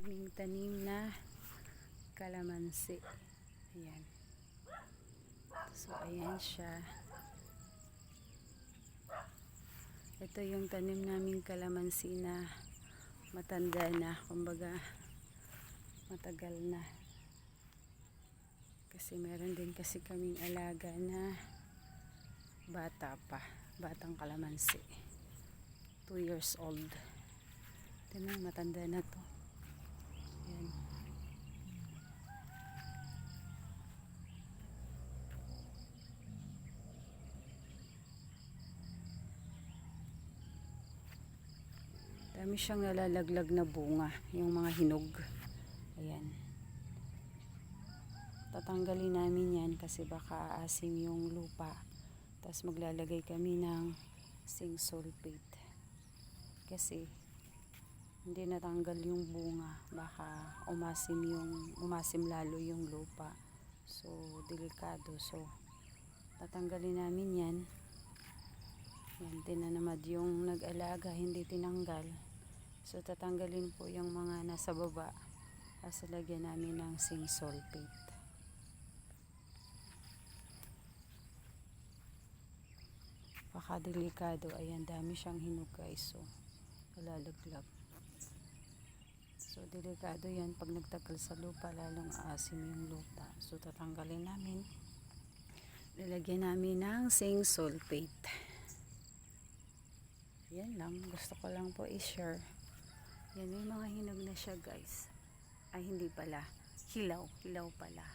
aming tanim na kalamansi. Ayan. So, ayan siya. Ito yung tanim naming kalamansi na matanda na. Kumbaga, matagal na. Kasi meron din kasi kaming alaga na bata pa. Batang kalamansi. 2 years old. Ito na, matanda na to. Ayan. Dami siyang nalalaglag na bunga, yung mga hinog. Ayan. Tatanggalin namin yan kasi baka asim yung lupa. Tapos maglalagay kami ng zinc sulfate. Kasi hindi natanggal yung bunga. Baka umasim yung umasim lalo yung lupa. So delikado. So tatanggalin namin yan. Yan, tinanamad yung nag-alaga, hindi tinanggal. So, tatanggalin po yung mga nasa baba. Tapos, lagyan namin ng zinc sulfate. Pakadelikado. Ayan, dami siyang hinog guys. So, nalalaglag. So, delikado yan pag nagtagal sa lupa, lalong aasim yung lupa. So, tatanggalin namin. Lalagyan namin ng zinc sulfate. Yan lang. Gusto ko lang po i-share. Yan, may mga hinog na siya guys. Ay, hindi pala. Hilaw. Hilaw pala.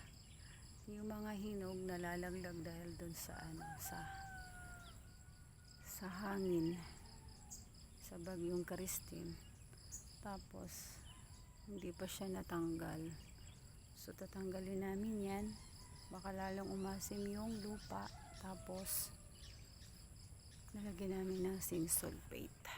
Yung mga hinog nalalaglag dahil dun sa ano, sa sa hangin. Sa bagyong Kristin. Tapos, hindi pa siya natanggal. So, tatanggalin namin yan. Baka lalong umasim yung lupa. Tapos, nalagyan namin ng zinc sulfate.